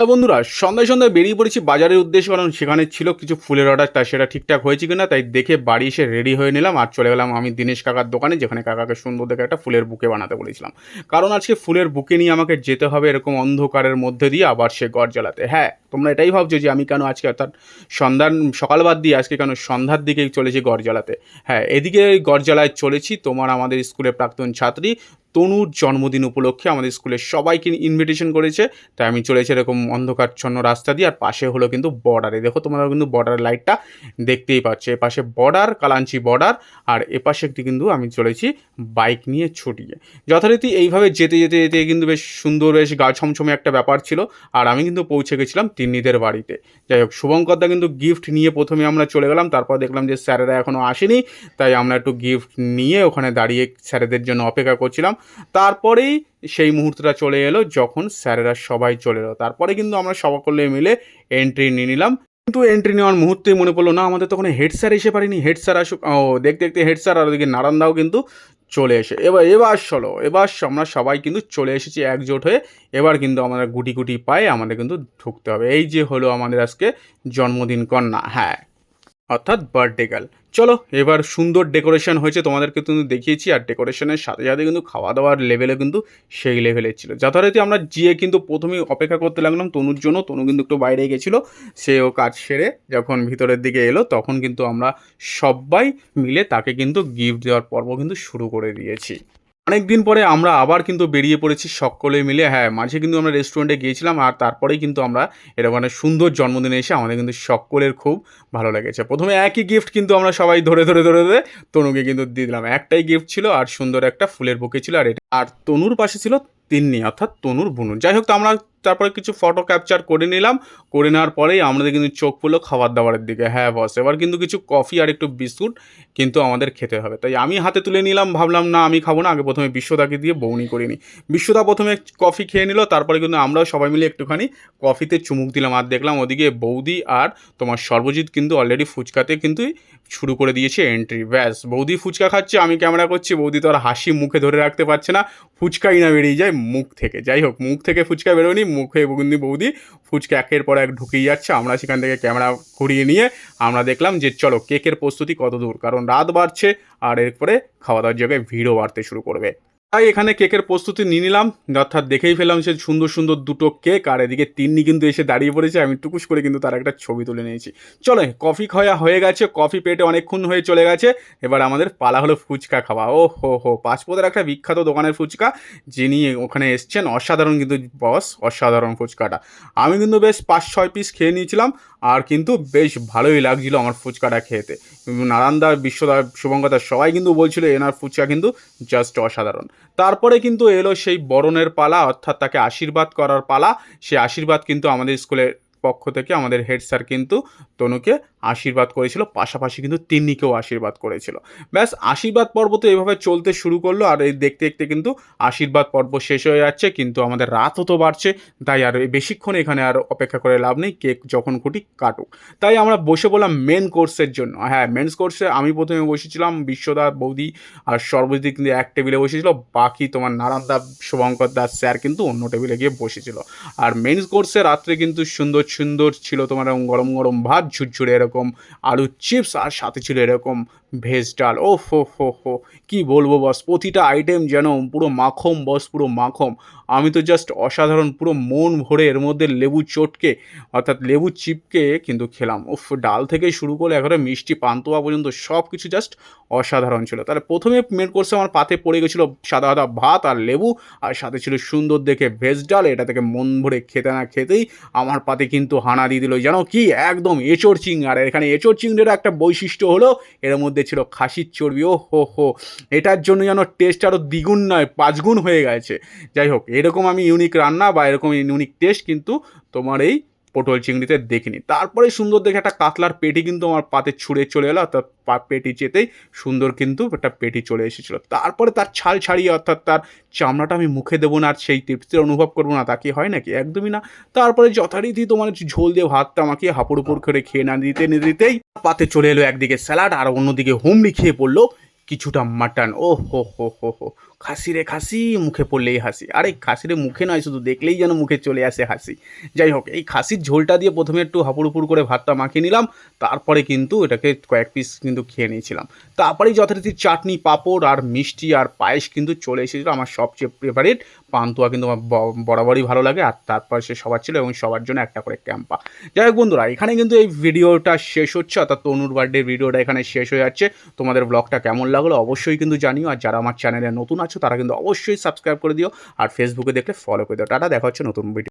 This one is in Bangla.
বন্ধুরা, সন্ধ্যায় সন্ধ্যায় বেরিয়ে পড়েছি বাজারের উদ্দেশ্যে, কারণ সেখানে ছিল কিছু ফুলের অর্ডার তাই সেটা ঠিকঠাক হয়েছে কিনা, তাই দেখে বাড়ি এসে রেডি হয়ে নিলাম, আর চলে গেলাম আমি দিনেশ কাকার দোকানে, যেখানে কাকাকে সুন্দর দেখে একটা ফুলের বুকে বানাতে বলেছিলাম। কারণ আজকে ফুলের বুকে নিয়ে আমাকে যেতে হবে এরকম অন্ধকারের মধ্যে দিয়ে আবার সে গড় জ্বালাতে। হ্যাঁ তোমরা এটাই ভাবছ যে আমি কেন আজকে অর্থাৎ সন্ধ্যার, সকাল বাদ দিয়ে আজকে কেন সন্ধ্যার দিকেই চলেছি গড় জ্বালাতে। হ্যাঁ এদিকে গড় জ্বালায় চলেছি তোমার আমাদের স্কুলের প্রাক্তন ছাত্রী তনুর জন্মদিন উপলক্ষে আমাদের স্কুলের সবাইকে ইনভিটেশন করেছে। তাই আমি চলেছি এরকম অন্ধকারচ্ছন্ন রাস্তা দিয়ে, আর পাশে হলো কিন্তু বর্ডারে দেখো, তোমরা কিন্তু বর্ডারের লাইটটা দেখতেই পাচ্ছ। এপাশে বর্ডার কালাঞ্চি বর্ডার আর এপাশে একটি কিন্তু আমি চলেছি বাইক নিয়ে ছুটিয়ে। যথারীতি এইভাবে যেতে যেতে যেতে কিন্তু বেশ সুন্দর, বেশ গা ছমছমে একটা ব্যাপার ছিল। আর আমি কিন্তু পৌঁছে গেছিলাম তিন্নিদের বাড়িতে। যাই হোক শুভঙ্করদা কিন্তু গিফট নিয়ে প্রথমে আমরা চলে গেলাম। তারপর দেখলাম যে স্যারেরা এখনও আসেনি। তাই আমরা একটু গিফট নিয়ে ওখানে দাঁড়িয়ে স্যারেদের জন্য অপেক্ষা করছিলাম। তারপরেই সেই মুহূর্তটা চলে এলো যখন স্যারেরা সবাই চলে এলো। তারপরে কিন্তু আমরা সকলে মিলে এন্ট্রি নিয়ে নিলাম। কিন্তু এন্ট্রি নেওয়ার মুহূর্তে মনে পড়ল, না, আমাদের তখন হেড স্যার এসে পারিনি। হেড স্যার আসুক, ও, দেখতে দেখতে হেড স্যার আর ওদিকে নারান্দাও কিন্তু চলে এসে এবার এবার চলো, এবার আমরা সবাই কিন্তু চলে এসেছি একজোট হয়ে। এবার কিন্তু আমরা গুটি গুটি পায়ে আমাদের কিন্তু ঢুকতে হবে। এই যে হলো আমাদের আজকে জন্মদিন কন্যা। হ্যাঁ। অর্থাৎ বার্থডে গার্ল চলো, এবার সুন্দর ডেকোরেশন হয়েছে, তোমাদেরকে কিন্তু দেখিয়েছি, আর ডেকোরেশনের সাথে সাথে কিন্তু খাওয়া দাওয়ার লেভেলে কিন্তু সেই লেভেলে ছিল। যথারীতি আমরা গিয়ে কিন্তু প্রথমেই অপেক্ষা করতে লাগলাম, তনুর জন্য। তনু কিন্তু একটু বাইরে গেছিল সেও কাজ সেরে যখন ভিতরের দিকে এলো, তখন কিন্তু আমরা সবাই মিলে তাকে কিন্তু গিফট দেওয়ার পর্ব কিন্তু শুরু করে দিয়েছি। অনেক দিন পরে আমরা আবার কিন্তু বেরিয়ে পড়েছি সকলে মিলে। হ্যাঁ মাঝে কিন্তু আমরা রেস্টুরেন্টে গিয়েছিলাম আর তারপরেই কিন্তু আমরা এরকম একটা সুন্দর জন্মদিনে এসে আমাদের কিন্তু সকলের খুব ভালো লেগেছে। প্রথমে একই গিফট কিন্তু আমরা সবাই ধরে ধরে ধরে ধরে তনুকে কিন্তু দিয়ে দিলাম। একটাই গিফট ছিল আর সুন্দর একটা ফুলের বুকে ছিল আর এটা। আর তনুর পাশে ছিল তিন্নি, অর্থাৎ তনুর বুনু যাই হোক, তো আমরা তারপরে কিছু ফটো ক্যাপচার করে নিলাম। করে নেওয়ার পরেই আমাদের কিন্তু চোখ পড়ল খাবার দাবারের দিকে। হ্যাঁ বস এবার কিন্তু কিছু কফি আর একটু বিস্কুট কিন্তু আমাদের খেতে হবে। তাই আমি হাতে তুলে নিলাম, ভাবলাম না আমি খাব না, আগে প্রথমে বিশ্বদাকে দিয়ে বৌনি করে নিই। বিশ্বদা প্রথমে কফি খেয়ে নিল, তারপরে কিন্তু আমরাও সবাই মিলে একটুখানি কফিতে চুমুক দিলাম। আর দেখলাম ওদিকে বৌদি আর তোমার সর্বজিৎ কিন্তু অলরেডি ফুচকাতে কিন্তু শুরু করে দিয়েছে এন্ট্রি ব্যাস, বৌদি ফুচকা খাচ্ছে, আমি ক্যামেরা করছি, বৌদি তো আর হাসি মুখে ধরে রাখতে পারছে না। ফুচকাই না বেরিয়ে যায় মুখ থেকে। যাই হোক, মুখ থেকে ফুচকা বেরোয়নি মুখে বগুন্দি বৌদি, ফুচকে একের পর এক ঢুকেই যাচ্ছে। আমরা সেখান থেকে ক্যামেরা ঘুরিয়ে নিয়ে আমরা দেখলাম যে চলো কেকের প্রস্তুতি কত দূর কারণ রাত বাড়ছে আর এরপরে খাওয়া দাওয়ার জায়গায় ভিড়ও বাড়তে শুরু করবে। তাই এখানে কেকের প্রস্তুতি নিয়ে নিলাম। অর্থাৎ দেখেই ফেলাম সে সুন্দর সুন্দর দুটো কেক, আর এদিকে তিন্নি কিন্তু এসে দাঁড়িয়ে পড়েছে। আমি টুকুস করে কিন্তু তার একটা ছবি তুলে নিয়েছি। চলো, কফি খাওয়া হয়ে গেছে। কফি পেটে অনেকক্ষণ হয়ে চলে গেছে। এবার আমাদের পালা হলো ফুচকা খাওয়া। ও হো হো, পাঁচপদের একটা বিখ্যাত দোকানের ফুচকা, যিনি ওখানে এসছেন। অসাধারণ কিন্তু বস অসাধারণ ফুচকাটা। আমি কিন্তু বেশ পাঁচ ছয় পিস খেয়ে নিয়েছিলাম। আর কিন্তু বেশ ভালোই লাগছিল আমার ফুচকাটা খেতে। নারান্দা বিশ্বদা শুভঙ্কদা সবাই কিন্তু বলছিল এনার ফুচকা কিন্তু জাস্ট অসাধারণ। তারপরে কিন্তু এলো সেই বরণের পালা, অর্থাৎ তাকে আশীর্বাদ করার পালা। সেই আশীর্বাদ কিন্তু আমাদের স্কুলের পক্ষ থেকে আমাদের হেড স্যার কিন্তু তনুকে আশীর্বাদ করেছিল, পাশাপাশি কিন্তু তিন্নিকেও আশীর্বাদ করেছিল। ব্যাস, আশীর্বাদ পর্ব তো এভাবে চলতে শুরু করল, আর এই দেখতে দেখতে কিন্তু আশীর্বাদ পর্ব শেষ হয়ে যাচ্ছে, কিন্তু আমাদের রাতও তো বাড়ছে, তাই আর বেশিক্ষণ এখানে আর অপেক্ষা করে লাভ নেই, কেক যখন খুঁটি কাটুক। তাই আমরা বসে বললাম মেন কোর্সের জন্য। হ্যাঁ মেন্স কোর্সে আমি প্রথমে বসেছিলাম, বিশ্বদা, বৌদি আর সর্বজিৎ কিন্তু এক টেবিলে বসেছিল, বাকি তোমার নারায়ণ দা শুভঙ্কর দাস স্যার কিন্তু অন্য টেবিলে গিয়ে বসেছিল। আর মেন্স কোর্সে রাত্রে কিন্তু সুন্দর সুন্দর ছিল তোমার গরম গরম ভাত, ঝুরঝুরে এরকম আলুর চিপস আর সাথে ছিল এরকম ভেজ ডাল। ও হো হো হো কী বলব বস প্রতিটা আইটেম যেন পুরো মাখম বস পুরো মাখম। আমি তো জাস্ট অসাধারণ পুরো মন ভরে এর মধ্যে লেবু চটকে, অর্থাৎ লেবু চিপকে কিন্তু খেলাম। উফ ডাল থেকে শুরু করে একেবারে মিষ্টি পান্তোয়া পর্যন্ত সব কিছু জাস্ট অসাধারণ ছিল। তাহলে প্রথমে মেন কোর্সে আমার পাতে পড়ে গেছিল সাদা সাদা ভাত আর লেবু, আর সাথে ছিল সুন্দর দেখে ভেজ ডাল। এটা থেকে মন ভরে খেতে না খেতেই আমার পাতে কিন্তু হানা দিয়ে দিল। জানো কি একদম এঁচড় চিং আর এখানে এঁচড় চিংড়ির একটা বৈশিষ্ট্য হলো, এর মধ্যে ছিল খাসির চর্বি ও হো হো। এটার জন্য যেন টেস্ট আরও দ্বিগুণ নয়, পাঁচগুণ হয়ে গেছে। যাই হোক, এরকম আমি ইউনিক রান্না বা এরকম ইউনিক টেস্ট কিন্তু তোমার এই পটল চিংড়িতে দেখিনি। তারপরে সুন্দর দেখে একটা কাতলার পেটি কিন্তু আমার পাতে ছুঁড়ে চলে এলো, অর্থাৎ পা, পেটি চেতেই সুন্দর কিন্তু একটা পেটি চলে এসেছিল। তারপরে তার ছাল ছাড়িয়ে, অর্থাৎ তার চামড়াটা আমি মুখে দেবো না, আর সেই তৃপ্তির অনুভব করব না, তা কি হয় নাকি? একদমই না। তারপরে যথারীতি তোমার ঝোল দিয়ে ভাতটা আমাকে হাঁপুর উপর করে খেয়ে না দিতে, না দিতেই পাতে চলে এলো একদিকে স্যালাড, আর অন্যদিকে হুমড়ি খেয়ে পড়ল কিছুটা মাটন। ও হো হো হো হো। খাসি রে খাসি, মুখে পড়লেই হাসি। আরে খাসি রে মুখে নয়, শুধু দেখলেই যেন মুখে চলে আসে হাসি। যাই হোক, এই খাসির ঝোলটা দিয়ে প্রথমে একটু হাপুড় হুপুড় করে ভাতটা মাখিয়ে নিলাম, তারপরে কিন্তু এটাকে কয়েক পিস কিন্তু খেয়ে নিয়েছিলাম। তারপরেই যথারীতি চাটনি, পাঁপড় আর মিষ্টি আর পায়েস কিন্তু চলে এসেছিল আমার সবচেয়ে ফেভারিট পান্তুয়া কিন্তু আমার বরাবরই ভালো লাগে, আর তারপর সে সবার ছিল এবং সবার জন্য একটা করে ক্যাম্পা। যাই হোক বন্ধুরা, এখানে কিন্তু এই ভিডিওটা শেষ হচ্ছে, অর্থাৎ তনুর বার্থডে ভিডিওটা এখানে শেষ হয়ে যাচ্ছে। তোমাদের ব্লগটা কেমন লাগল অবশ্যই কিন্তু জানিও, আর যারা আমার চ্যানেলে নতুন আছো, তারা কিন্তু অবশ্যই সাবস্ক্রাইব করে দিও। আর ফেসবুকে দেখলে ফলো করে দিও। টাটা, দেখা হচ্ছে নতুন ভিডিও